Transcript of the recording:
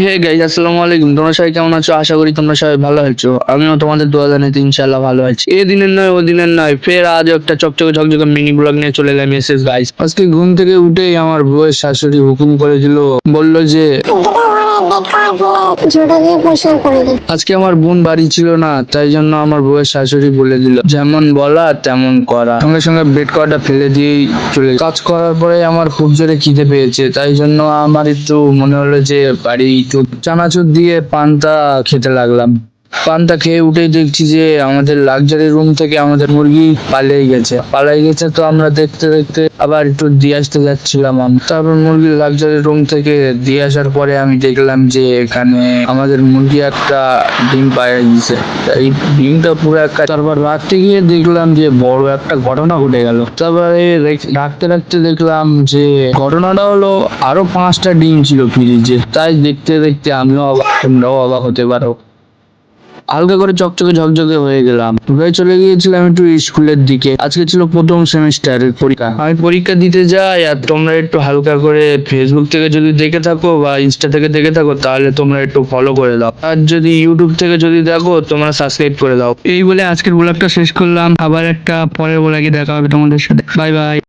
Hey guys আসসালামু আলাইকুম। তোমরা সবাই কেমন আছো? আশা করি তোমরা সবাই ভালো আছো। আমিও তোমাদের জানাতে ইনশাআল্লাহ ভালো আছি। এ দিনের নয়, ও দিনের নয়। ফের আজ একটা চকচকে মিনি ব্লগ নিয়ে চলে ঘুম থেকে উঠেই আমার বউয়ের শাশুড়ি হুকুম করেছিল, বলল যে আজকে আমার বোন বাড়ি ছিল না, তাই জন্য আমার বউয়ের শাশুড়ি বলে দিল, যেমন বলা তেমন করা। সঙ্গে সঙ্গে বেড করাটা ফেলে দিয়েই চলে কাজ করার পরে আমার খুব জোরে খিদে পেয়েছে, তাই জন্য আমার একটু মনে হলো যে বাড়ি একটু চানাচুর দিয়ে পান্তা খেতে লাগলাম। পান্তা খেয়ে উঠেই দেখছি যে আমাদের লাক্সারি রুম থেকে আমাদের মুরগি পালিয়ে গেছে। পালাই গেছে তো আমরা দেখতে দেখতে আবার একটু দিয়ে আসতে যাচ্ছিলাম আমি। তারপর মুরগি লাক্সারি রুম থেকে দিয়ে আসার পরে আমি দেখলাম যে এখানে আমাদের মুরগি একটা ডিম পায়ে দিছে এই ডিমটা পুরো একটা তারপর রাত্রে গিয়ে দেখলাম যে বড় একটা ঘটনা ঘটে গেল। তারপরে রাখতে রাখতে দেখলাম যে ঘটনাটা হলো আরও পাঁচটা ডিম ছিল ফ্রিজে তাই দেখতে দেখতে আমিও অবাক তোমরাও অবাক হতে পারো। হালকা করে চকচকে ঝকঝকে হয়ে গেলাম। হয়ে চলে গিয়েছিলাম একটু স্কুলের দিকে। আজকে ছিল প্রথম সেমিস্টারের পরীক্ষা। আমি পরীক্ষা দিতে যাই আর তোমরা একটু হালকা করে ফেসবুক থেকে যদি দেখে থাকো বা ইনস্টা থেকে দেখে থাকো, তাহলে তোমরা একটু ফলো করে দাও। আর যদি ইউটিউব থেকে যদি দেখো, তোমরা সাবস্ক্রাইব করে দাও। এই বলে আজকের ব্লগটা শেষ করলাম। আবার একটা পরের ব্লগে দেখা হবে তোমাদের সাথে। Bye bye